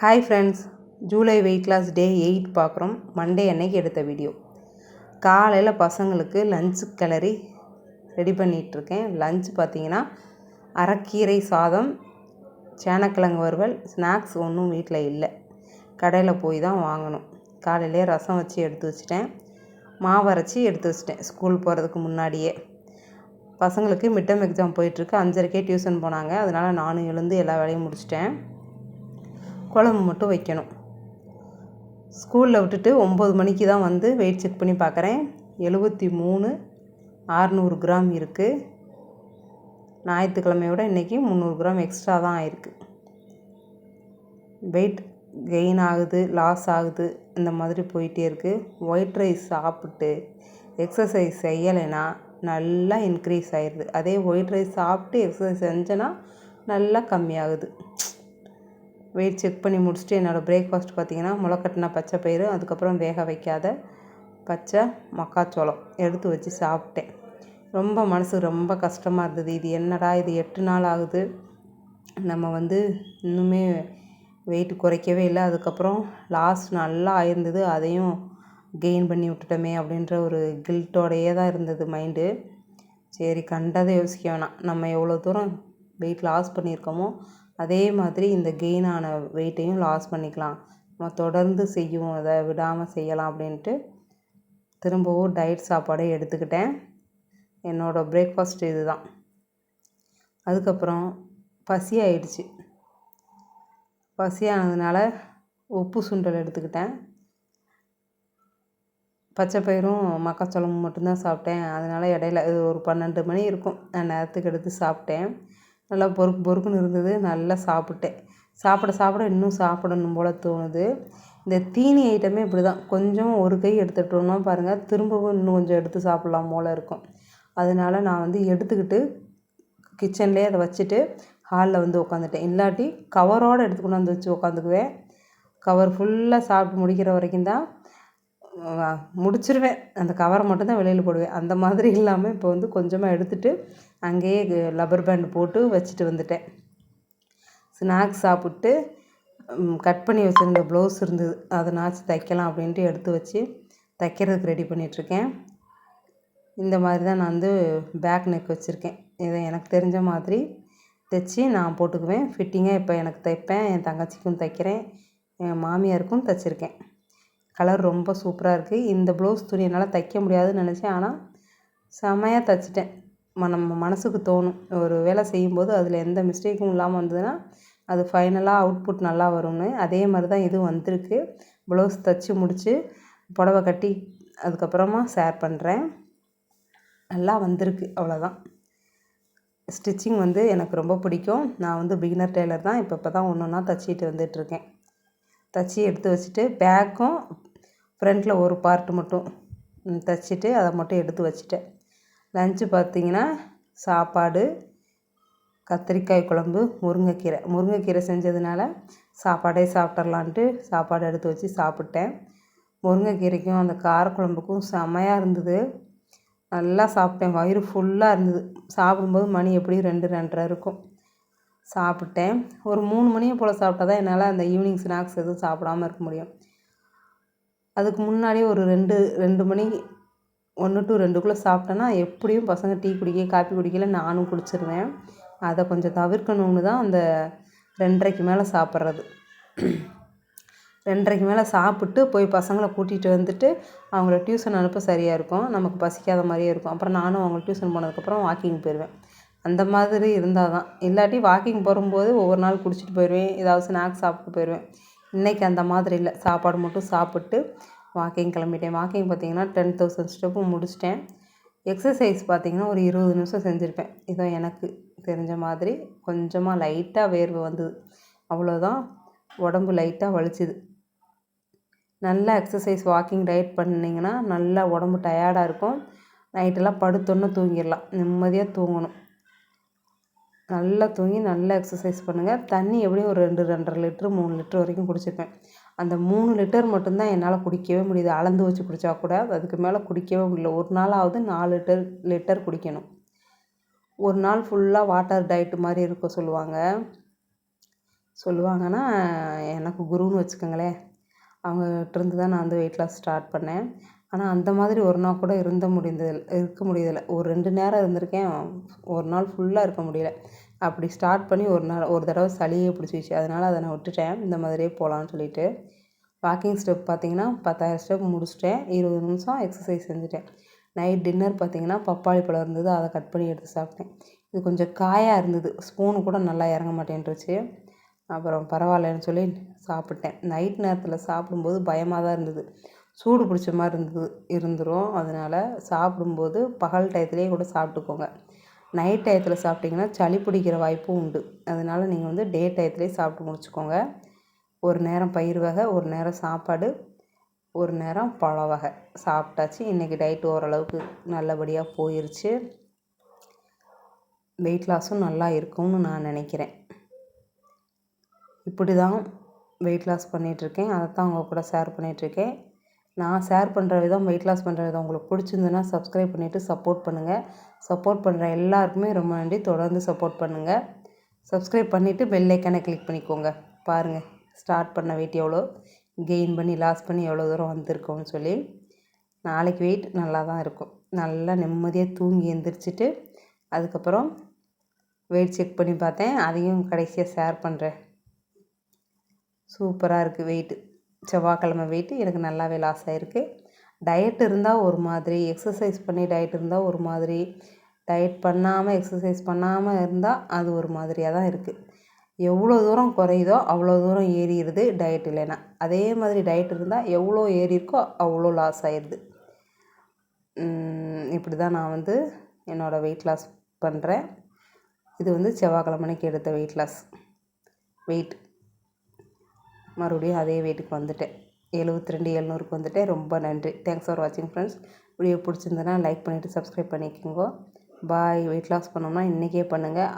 Hi friends July weight loss day eight பார்க்குறோம். Monday அன்னைக்கு எடுத்த வீடியோ காலையில் பசங்களுக்கு லஞ்சு கிளறி ரெடி பண்ணிகிட்ருக்கேன் லஞ்ச் பார்த்தீங்கன்னா அரைக்கீரை சாதம் சேனக்கிழங்கு வறுவல் ஸ்நாக்ஸ் ஒன்றும் வீட்டில் இல்லை. கடையில் போய் தான் வாங்கணும். காலையிலே ரசம் வச்சு எடுத்து வச்சிட்டேன். மாவு அரைச்சி எடுத்து வச்சிட்டேன். ஸ்கூல் போகிறதுக்கு முன்னாடியே. பசங்களுக்கு மிட்டம் எக்ஸாம் போயிட்டுருக்கு. அஞ்சரைக்கே டியூஷன் போனாங்க. அதனால் நானும் எழுந்து எல்லா வேலையும் முடிச்சிட்டேன். குழம்பு மட்டும் வைக்கணும். ஸ்கூலில் விட்டுட்டு ஒம்பது மணிக்கு தான் வந்து வெயிட் செக் பண்ணி பார்க்குறேன் எழுபத்தி மூணு ஆறுநூறு கிராம் இருக்குது ஞாயிற்றுக்கிழமையோட இன்றைக்கி முந்நூறு கிராம் எக்ஸ்ட்ரா தான் ஆயிருக்கு வெயிட் கெயின் ஆகுது லாஸ் ஆகுது இந்த மாதிரி போயிட்டே இருக்குது ஒயிட் ரைஸ் சாப்பிட்டு எக்ஸசைஸ் செய்யலைன்னா நல்லா இன்க்ரீஸ் ஆயிடுது அதே ஒயிட் ரைஸ் சாப்பிட்டு எக்ஸசைஸ் செஞ்சேன்னா நல்லா கம்மியாகுது. வெயிட் செக் பண்ணி முடிச்சுட்டு என்னோடய பிரேக்ஃபாஸ்ட் பார்த்திங்கன்னா முளைக்கட்டின பச்சை பயிறு அதுக்கப்புறம் வேக வைக்காத பச்சை மக்காச்சோளம் எடுத்து வச்சு சாப்பிட்டேன். ரொம்ப மனசு ரொம்ப கஷ்டமாக இருந்தது. இது என்னடா இது எட்டு நாள் ஆகுது. நம்ம வந்து இன்னுமே வெயிட் குறைக்கவே இல்லை. அதுக்கப்புறம் லாஸ்ட் நல்லா ஆயிருந்தது. அதையும் கெயின் பண்ணி விட்டுட்டோமே அப்படின்ற ஒரு கில்ட்டோடையே தான் இருந்தது மைண்டு சரி கண்டதை யோசிக்க வேணாம். நம்ம எவ்வளோ தூரம் வெயிட் லாஸ் பண்ணியிருக்கோமோ அதே மாதிரி இந்த கெயின் ஆன வெயிட்டையும் லாஸ் பண்ணிக்கலாம். நம்ம தொடர்ந்து செய்வோம் அதை விடாமல் செய்யலாம் அப்படின்ட்டு திரும்பவும் டயட் சாப்பாடே எடுத்துக்கிட்டேன். என்னோடய பிரேக்ஃபாஸ்ட் இது தான் அதுக்கப்புறம் பசி ஆயிடுச்சு. பசியானதுனால உப்பு சுண்டல் எடுத்துக்கிட்டேன். பச்சை பயிரும் மக்காச்சோளமும் மட்டும்தான் சாப்பிட்டேன். அதனால் இடையில ஒரு பன்னெண்டு மணி இருக்கும். நான் நேரத்துக்கு எடுத்து சாப்பிட்டேன். நல்லா பொறுக்கு பொறுக்குன்னு இருந்தது. நல்லா சாப்பிட்டேன். சாப்பிட சாப்பிட இன்னும் சாப்பிடணும் போல் தோணுது. இந்த தீனி ஐட்டமே இப்படி தான் கொஞ்சம் ஒரு கை எடுத்துட்டோம்னா பாருங்கள் திரும்பவும் இன்னும் கொஞ்சம் எடுத்து சாப்பிட்லாம் போல் இருக்கும். அதனால நான் வந்து எடுத்துக்கிட்டு கிச்சன்லேயே அதை வச்சுட்டு ஹாலில் வந்து உட்காந்துட்டேன் இல்லாட்டி கவரோடு எடுத்து கொண்டாந்து வச்சு உட்காந்துக்குவேன் கவர் ஃபுல்லாக சாப்பிட்டு முடிக்கிற வரைக்கும் தான் முடிச்சிருவேன். அந்த கவரை மட்டும்தான் வெளியில் போடுவேன். அந்த மாதிரி இல்லாமல் இப்போ வந்து கொஞ்சமாக எடுத்துகிட்டு அங்கேயே லப்பர் பேண்ட் போட்டு வச்சுட்டு வந்துட்டேன். ஸ்நாக்ஸ் சாப்பிட்டு கட் பண்ணி வச்சுருந்த ப்ளவுஸ் இருந்தது. அதை நாச்சு தைக்கலாம் அப்படின்ட்டு எடுத்து வச்சு தைக்கிறதுக்கு ரெடி பண்ணிகிட்ருக்கேன் இந்த மாதிரி தான் நான் வந்து பேக் நெக் வச்சுருக்கேன். இதை எனக்கு தெரிஞ்ச மாதிரி தைச்சி நான் போட்டுக்குவேன். ஃபிட்டிங்காக இப்போ எனக்கு தைப்பேன். என் தங்கச்சிக்கும் தைக்கிறேன். என் மாமியாருக்கும் தைச்சிருக்கேன். கலர் ரொம்ப சூப்பராக இருக்குது இந்த ப்ளவுஸ் துணி என்னால் தைக்க முடியாதுன்னு நினச்சேன். ஆனால் செமையாக தைச்சிட்டேன். நம்ம மனசுக்கு தோணும். ஒரு வேலை செய்யும்போது அதில் எந்த மிஸ்டேக்கும் இல்லாமல் வந்ததுன்னா அது ஃபைனலாக அவுட்புட் நல்லா வரும்னு. அதே மாதிரி தான் இதுவும் வந்திருக்கு. ப்ளவுஸ் தைச்சி முடித்து புடவ கட்டி அதுக்கப்புறமா ஷேர் பண்ணுறேன் நல்லா வந்திருக்கு. அவ்வளோதான் ஸ்டிச்சிங் வந்து எனக்கு ரொம்ப பிடிக்கும். நான் வந்து பிகினர் டெய்லர் தான். இப்போ இப்போ தான் ஒன்று ஒன்றா தைச்சிட்டு வந்துட்டுருக்கேன் தைச்சி எடுத்து வச்சுட்டு பேக்கும் ஃப்ரண்ட்டில் ஒரு பார்ட்டு மட்டும் தைச்சிட்டு அதை மட்டும் எடுத்து வச்சுட்டேன். லஞ்சு பார்த்திங்கன்னா சாப்பாடு கத்திரிக்காய் குழம்பு முருங்கைக்கீரை. முருங்கைக்கீரை செஞ்சதுனால சாப்பாடே சாப்பிட்றலான்ட்டு சாப்பாடு எடுத்து வச்சு சாப்பிட்டேன். முருங்கைக்கீரைக்கும் அந்த காரக்குழம்புக்கும் செமையாக இருந்தது. நல்லா சாப்பிட்டேன். வயிறு ஃபுல்லாக இருந்தது. சாப்பிடும்போது மணி எப்படியும் ரெண்டு ரெண்டரை இருக்கும். சாப்பிட்டேன். ஒரு மூணு மணியை போல் சாப்பிட்டா தான் என்னால் அந்த ஈவினிங் ஸ்நாக்ஸ் எதுவும் சாப்பிடாம இருக்க முடியும். அதுக்கு முன்னாடியே ஒரு ரெண்டு ரெண்டு மணி ஒன்று டு ரெண்டுக்குள்ளே சாப்பிட்டேன்னா எப்படியும் பசங்க டீ குடிக்க காப்பி குடிக்கல நானும் குடிச்சிருவேன். அதை கொஞ்சம் தவிர்க்கணும்னு தான் அந்த ரெண்டரைக்கு மேலே சாப்பிட்றது. ரெண்டரைக்கு மேலே சாப்பிட்டு போய் பசங்களை கூட்டிகிட்டு வந்துட்டு அவங்கள டியூஷன் அனுப்ப சரியாக இருக்கும். நமக்கு பசிக்காத மாதிரியே இருக்கும். அப்புறம் நானும் அவங்கள டியூஷன் போனதுக்கப்புறம் வாக்கிங் போயிடுவேன் அந்த மாதிரி இருந்தால் தான். இல்லாட்டி வாக்கிங் போகும்போது ஒவ்வொரு நாள் குடிச்சிட்டு போயிடுவேன் ஏதாவது ஸ்நாக்ஸ் சாப்பிட்டு போயிடுவேன் இன்றைக்கி அந்த மாதிரி இல்லை. சாப்பாடு மட்டும் சாப்பிட்டு வாக்கிங் கிளம்பிட்டேன். வாக்கிங் பார்த்திங்கன்னா டென் தௌசண்ட் ஸ்டெப்பு முடிச்சிட்டேன். எக்ஸசைஸ் பார்த்திங்கன்னா ஒரு இருபது நிமிஷம் செஞ்சுருப்பேன். இதோ எனக்கு தெரிஞ்ச மாதிரி கொஞ்சமாக லைட்டாக வேர்வை வந்தது. அவ்வளோதான் உடம்பு லைட்டாக வலிச்சுது. நல்லா எக்ஸசைஸ் வாக்கிங் டயட் பண்ணிங்கன்னா நல்லா உடம்பு டயர்டாக இருக்கும். நைட்டெல்லாம் படுத்தோன்னே தூங்கிடலாம். நிம்மதியாக தூங்கணும். நல்லா தூங்கி நல்லா எக்ஸசைஸ் பண்ணுங்கள் தண்ணி எப்படியும் ஒரு ரெண்டு ரெண்டரை லிட்ரு மூணு லிட்ரு வரைக்கும் குடிச்சிருப்பேன். அந்த மூணு லிட்டர் மட்டும்தான் என்னால் குடிக்கவே முடியுது. அளந்து வச்சு குடித்தா கூட அதுக்கு மேலே குடிக்கவே முடியல ஒரு நாளாவது நாலு லிட்டர் லிட்டர் குடிக்கணும். ஒரு நாள் ஃபுல்லாக வாட்டர் டயட்டு மாதிரி இருக்க சொல்லுவாங்க. சொல்லுவாங்கன்னா எனக்கு குருன்னு வச்சுக்கோங்களேன். அவங்ககிட்டருந்து தான் நான் வந்து வெயிட் லாஸ் ஸ்டார்ட் பண்ணேன். ஆனால் அந்த மாதிரி ஒரு நாள் கூட இருந்த முடிந்தது இருக்க முடியதில்லை ஒரு ரெண்டு நேரம் இருந்திருக்கேன். ஒரு நாள் ஃபுல்லாக இருக்க முடியல. அப்படி ஸ்டார்ட் பண்ணி ஒரு நாள் ஒரு தடவை சளியே பிடிச்சிச்சு அதனால் அதை நான் விட்டுட்டேன். இந்த மாதிரியே போகலான்னு சொல்லிட்டு. வாக்கிங் ஸ்டெப் பார்த்தீங்கன்னா பத்தாயிரம் ஸ்டெப் முடிச்சிட்டேன். இருபது நிமிஷம் எக்ஸசைஸ் செஞ்சுட்டேன். நைட் டின்னர் பார்த்தீங்கன்னா பப்பாளி பழம் இருந்தது. அதை கட் பண்ணி எடுத்து சாப்பிட்டேன். இது கொஞ்சம் காயாக இருந்தது. ஸ்பூனு கூட நல்லா இறங்க மாட்டேன்ருச்சு அப்புறம் பரவாயில்லன்னு சொல்லி சாப்பிட்டேன். நைட் நேரத்தில் சாப்பிடும்போது பயமாக தான் இருந்தது. சூடு பிடிச்ச மாதிரி இருந்தது இருந்துடும் அதனால் சாப்பிடும்போது பகல் டயத்துலேயே கூட சாப்பிட்டுக்கோங்க. நைட் டயத்தில் சாப்பிட்டிங்கன்னா சளி பிடிக்கிற வாய்ப்பும் உண்டு. அதனால் நீங்கள் வந்து டே டயத்துலேயே சாப்பிட்டு முடிச்சுக்கோங்க. ஒரு நேரம் பயிர் வகை ஒரு நேரம் சாப்பாடு ஒரு நேரம் பழ வகை. சாப்பிட்டாச்சு இன்றைக்கி டயட் ஓரளவுக்கு நல்லபடியாக போயிருச்சு. வெயிட் லாஸும் நல்லா இருக்கும்னு நான் நினைக்கிறேன். இப்படி தான் வெயிட் லாஸ் பண்ணிகிட்ருக்கேன் அதை தான் உங்கள் கூட ஷேர் பண்ணிகிட்ருக்கேன் நான் ஷேர் பண்ணுற விதம் வெயிட் லாஸ் பண்ணுற விதம் உங்களுக்கு பிடிச்சிருந்ததுன்னா சப்ஸ்கிரைப் பண்ணிவிட்டு சப்போர்ட் பண்ணுங்கள் சப்போர்ட் பண்ணுற எல்லாருக்குமே ரொம்ப நன்றி. தொடர்ந்து சப்போர்ட் பண்ணுங்கள் சப்ஸ்கிரைப் பண்ணிவிட்டு பெல் ஐக்கானை கிளிக் பண்ணிக்கோங்க. பாருங்கள் ஸ்டார்ட் பண்ண வெயிட் எவ்வளோ கெயின் பண்ணி லாஸ் பண்ணி எவ்வளோ தூரம் வந்திருக்கோம்னு சொல்லி. நாளைக்கு வெயிட் நல்லா தான் இருக்கும். நல்லா நிம்மதியாக தூங்கி எழுந்திரிச்சிட்டு அதுக்கப்புறம் வெயிட் செக் பண்ணி பார்த்தேன். அதையும் கடைசியாக ஷேர் பண்ணுறேன் சூப்பராக இருக்குது வெயிட்டு செவ்வாய்க்கிழமை வெயிட்டு எனக்கு நல்லாவே லாஸ் ஆகிருக்கு டயட் இருந்தால் ஒரு மாதிரி எக்ஸசைஸ் பண்ணி டயட் இருந்தால் ஒரு மாதிரி டயட் பண்ணாமல் எக்ஸசைஸ் பண்ணாமல் இருந்தால் அது ஒரு மாதிரியாக தான் இருக்குது எவ்வளோ தூரம் குறையுதோ அவ்வளோ தூரம் ஏறிடுது டயட் இல்லைன்னா. அதே மாதிரி டயட் இருந்தால் எவ்வளோ ஏறி இருக்கோ அவ்வளோ லாஸ் ஆயிடுது. இப்படி தான் நான் வந்து என்னோடய வெயிட் லாஸ் பண்ணுறேன் இது வந்து செவ்வாய்க்கிழமைக்கு எடுத்த வெயிட் லாஸ் வெயிட் மறுபடியும் அதே வெயிட்டுக்கு வந்துட்டேன். எழுபத்தி ரெண்டு எழுநூறுக்கு வந்துட்டேன். ரொம்ப நன்றி. தேங்க்ஸ் ஃபார் வாட்சிங் ஃப்ரெண்ட்ஸ் வீடியோ பிடிச்சிருந்தனா லைக் பண்ணிவிட்டு சப்ஸ்கிரைப் பண்ணிக்கோங்க. பாய் வெயிட் லாஸ் பண்ணோம்னா இன்றைக்கே பண்ணுங்கள்